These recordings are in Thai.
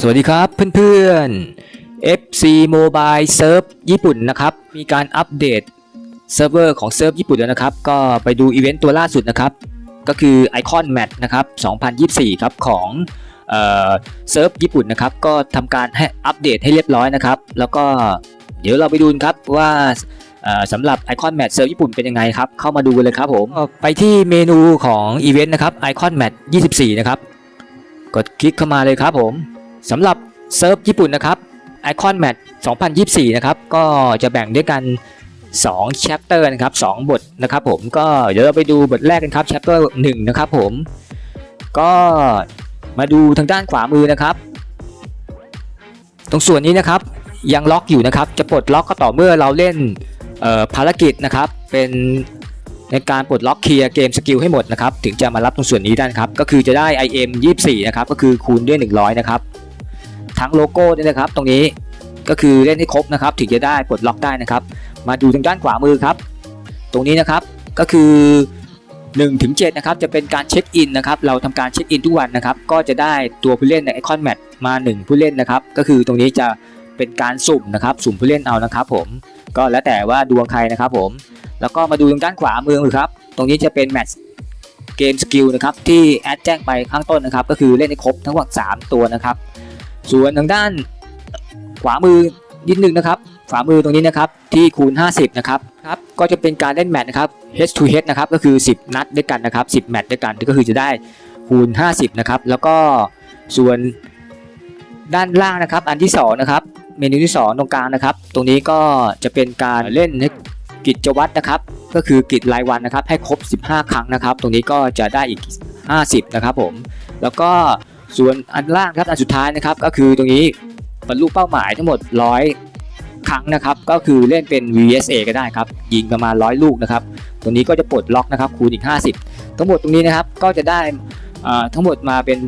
สวัสดีครับเพื่อนๆ FC Mobile Serve ญี่ปุ่นนะครับ มีการอัปเดตเซิร์ฟเวอร์ของเซิร์ฟญี่ปุ่นแล้วนะครับ ก็ไปดูอีเวนต์ตัวล่าสุดนะครับ ก็คือ Icon Match นะครับ 2024 ครับของเอ่อเซิร์ฟญี่ปุ่นนะครับ ก็ทำการให้อัปเดตให้เรียบร้อยนะครับ แล้วก็เดี๋ยวเราไปดูครับว่าเอ่อสำหรับ Icon Match เซิร์ฟญี่ปุ่นเป็นยังไงครับ เข้ามาดูกันเลยครับผม ไปที่เมนูของอีเวนต์นะครับ Icon Match 24 นะครับ กดคลิกเข้ามาเลยครับผม สำหรับเซิร์ฟญี่ปุ่นนะครับ Icon Match 2024 นะครับ ก็จะแบ่งด้วยกัน2 chapter นะครับ 2 บทนะครับผมก็เดี๋ยวเราไปดูบทแรกกันครับ chapter 1 นะครับผม ก็มาดูทางด้านขวามือนะครับ ตรงส่วนนี้นะครับยังล็อกอยู่นะครับ จะปลดล็อกก็ต่อเมื่อเราเล่นภารกิจนะครับ เป็นในการปลดล็อกเคลียร์เกมสกิลให้หมดนะครับ ถึงจะมารับตรงส่วนนี้ได้นะครับ ก็คือจะได้ IM 24 นะครับ ก็คือคูณด้วย 100 นะครับ ทั้งโลโก้ด้วยนะครับ ตรงนี้ก็คือเล่นให้ครบนะครับ ถึงจะได้ปลดล็อกได้นะครับ มาดูทางด้านขวามือครับ ตรงนี้นะครับก็คือ1ถึง7นะครับจะเป็นการเช็คอินนะครับเราทำการเช็คอินทุกวันนะครับ ก็จะได้ตัวผู้เล่นในไอคอนแมทมา 1 ผู้เล่นนะครับ ก็คือตรงนี้จะเป็นการสุ่มนะครับสุ่มผู้เล่นเอานะครับผมก็แล้วแต่ว่าดวงใครนะครับผม แล้วก็มาดูทางด้านขวามือครับ ตรงนี้จะเป็นแมตช์เกมสกิลนะครับที่แอดแจ้งไปข้างต้นนะครับ ก็คือเล่นให้ครบทั้งหมด3ตัวนะครับ ส่วนทางด้านขวามือนิดนึงนะครับขวามือตรงนี้นะครับที่คูณ 50 นะครับครับก็จะเป็นการเล่นแมตช์นะครับ head to head นะครับก็คือ 10 นัดด้วยกันนะครับ 10 แมตช์ด้วยกันก็คือจะได้คูณ 50 นะครับ แล้วก็ส่วนด้านล่างนะครับ อันที่2นะครับเมนูที่ 2 ตรงกลางนะครับ ตรงนี้ก็จะเป็นการเล่นกิจวัตรนะครับ ก็คือกิจรายวันนะครับ ให้ครบ 15 ครั้งนะครับ ตรงนี้ก็จะได้อีก 50 นะครับผม แล้วก็ ส่วนอันล่างครับอันสุดท้ายนะครับก็คือตรงนี้บรรลุเป้าหมายทั้งหมด 100 ครั้งนะครับก็คือเล่นเป็น VSA ก็ได้ครับยิงประมาณ 100 ลูกนะครับตรงนี้ก็จะปลดล็อกนะครับคูณอีก 50 ทั้งหมดตรงนี้นะครับก็จะได้ทั้งหมดมาเป็น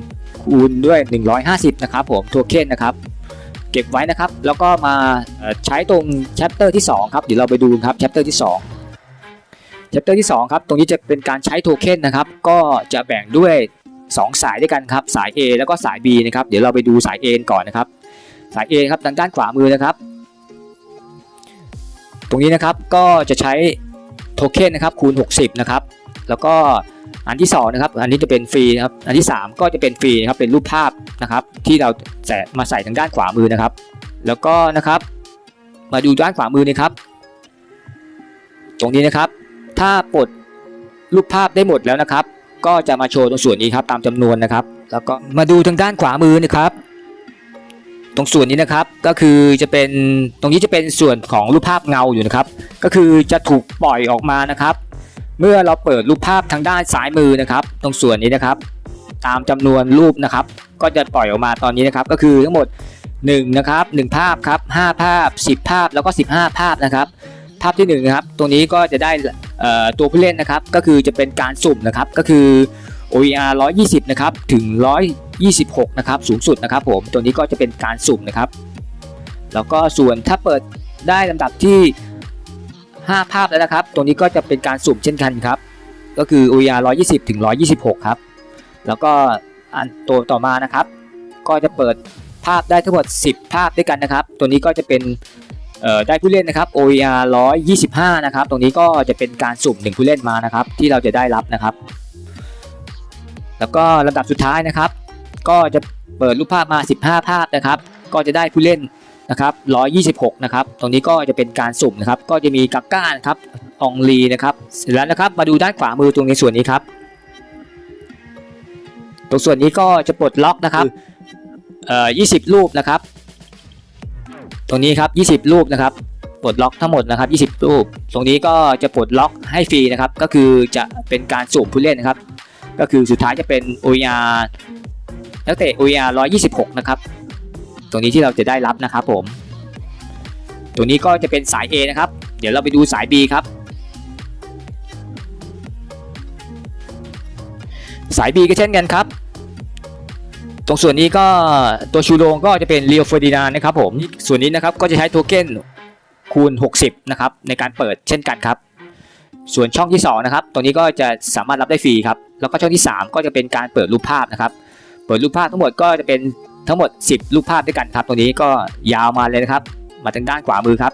คูณด้วย 150 นะครับผมโทเค็นนะครับเก็บไว้นะครับแล้วก็มาใช้ตรง chapter ที่ 2 ครับเดี๋ยวเราไปดูครับ chapter ที่2 chapter ที่2ครับตรงนี้จะเป็นการใช้โทเค็นนะครับก็จะแบ่งด้วย 2 สายด้วยกันครับสาย A แล้วก็สาย B นะครับเดี๋ยวเราไปดูสาย A ก่อนนะครับสาย A ครับทางด้านขวามือนะครับ ตรงนี้นะครับก็จะใช้โทเค็นนะครับคูณ 60 นะครับ แล้วก็อันที่2นะครับอันนี้จะเป็นฟรีนะครับอันที่ 3 ก็จะเป็นฟรีนะครับเป็นรูปภาพนะครับ ที่เราแสมาใส่ทางด้านขวามือนะครับ แล้วก็นะครับ มาดูด้านขวามือนี่ครับ ตรงนี้นะครับ ถ้าปลดรูปภาพได้หมดแล้วนะครับ ก็จะมาโชว์ตรงส่วนนี้ครับตามจำนวนนะครับ แล้วก็มาดูทางด้านขวามือนะครับ ตรงส่วนนี้นะครับก็คือจะเป็นตรงนี้จะเป็นส่วนของรูปภาพเงาอยู่นะครับ ก็คือจะถูกปล่อยออกมานะครับ เมื่อเราเปิดรูปภาพทางด้านซ้ายมือนะครับ ตรงส่วนนี้นะครับ ตามจำนวนรูปนะครับ ก็จะปล่อยออกมาตอนนี้นะครับ ก็คือทั้งหมด1นะครับ1ภาพครับ5ภาพ 10 ภาพแล้วก็ 15 ภาพนะครับ ภาพที่1นะครับตรงนี้ก็จะได้ ตัวผู้เล่นนะครับก็คือจะเป็นการสุ่มนะครับก็คือ OER 120 นะครับถึง 126 นะครับสูงสุดนะครับผมตัวนี้ก็จะเป็นการสุ่มนะครับ แล้วก็ส่วนถ้าเปิดได้ลำดับที่ 5 ภาพแล้วนะครับ ตัวนี้ก็จะเป็นการสุ่มเช่นกันครับก็คือ OER 120 ถึง 126 ครับแล้วก็อันตัวต่อมานะครับ ก็จะเปิดภาพได้ทั้งหมด 10 ภาพด้วยกันนะครับ ตัวนี้ก็จะเป็น ได้ผู้เล่นนะครับ OER 125 นะครับ ตรงนี้ก็จะเป็นการสุ่ม 1 ผู้เล่นมานะครับ ที่เราจะได้รับนะครับ แล้วก็ลำดับสุดท้ายนะครับ ก็จะเปิดรูปภาพมา 15 ภาพนะครับ ก็จะได้ผู้เล่นนะครับ 126 นะครับ ตรงนี้ก็จะเป็นการสุ่มนะครับ ก็จะมีกักก้านครับ องลีนะครับ เสร็จแล้วนะครับ มาดูด้านขวามือตรงในส่วนนี้ครับ ตรงส่วนนี้ก็จะปลดล็อกนะครับเอ่อ20 รูปนะครับ ตรงนี้ครับ 20 รูปนะครับปลดล็อกทั้งหมดนะครับ 20 รูป ตรงนี้ก็จะปลดล็อกให้ฟรีนะครับ ก็คือจะเป็นการสุ่มผู้เล่นนะครับ ก็คือสุดท้ายจะเป็น OER นักเตะ OER 126 นะครับ ตรงนี้ที่เราจะได้รับนะครับผม ตรงนี้ก็จะเป็นสาย A นะครับ เดี๋ยวเราไปดูสาย B ครับ สาย B ก็เช่นกันครับ ตรงส่วนนี้ก็ตัวชูโรงก็จะเป็นเรียวเฟอร์ดินานนะครับผมส่วนนี้นะครับก็จะใช้โทเค็นคูณ 60 นะครับ ในการเปิดเช่นกันครับ ส่วนช่องที่ 2 นะครับ ตรงนี้ก็จะสามารถรับได้ฟรีครับ แล้วก็ช่องที่ 3 ก็จะเป็นการเปิดรูปภาพนะครับ เปิดรูปภาพทั้งหมดก็จะเป็นทั้งหมด 10 รูปภาพด้วยกันครับตัวนี้ก็ยาวมาเลยนะครับ มาทางด้านขวามือครับ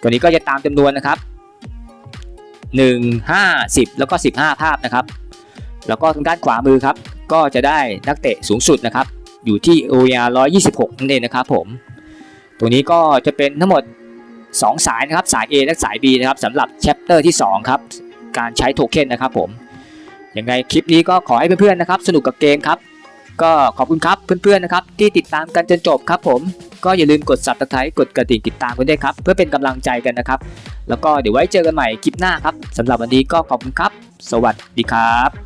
ตัวนี้ก็จะตามจำนวนนะครับ 1 5 10 แล้วก็ 15 ภาพนะครับ แล้วก็ทางด้านขวามือครับ ก็จะได้นักเตะสูงสุดนะครับ อยู่ที่ OER 126 นั่นเองนะครับผมตัวนี้ก็จะเป็นทั้งหมด 2 สายนะครับ สาย A และสาย B นะครับสำหรับ chapter ที่ 2 ครับ การใช้โทเค็นนะครับผม ยังไงคลิปนี้ก็ขอให้เพื่อนๆนะครับ สนุกกับเกมครับ ก็ขอบคุณครับเพื่อนๆนะครับ ที่ติดตามกันจนจบครับผมก็อย่าลืมกด subscribe กดกระดิ่งติดตามกันด้วยครับ เพื่อเป็นกำลังใจกันนะครับ แล้วก็เดี๋ยวไว้เจอกันใหม่คลิปหน้าครับสำหรับวันนี้ก็ขอบคุณครับ สวัสดีครับ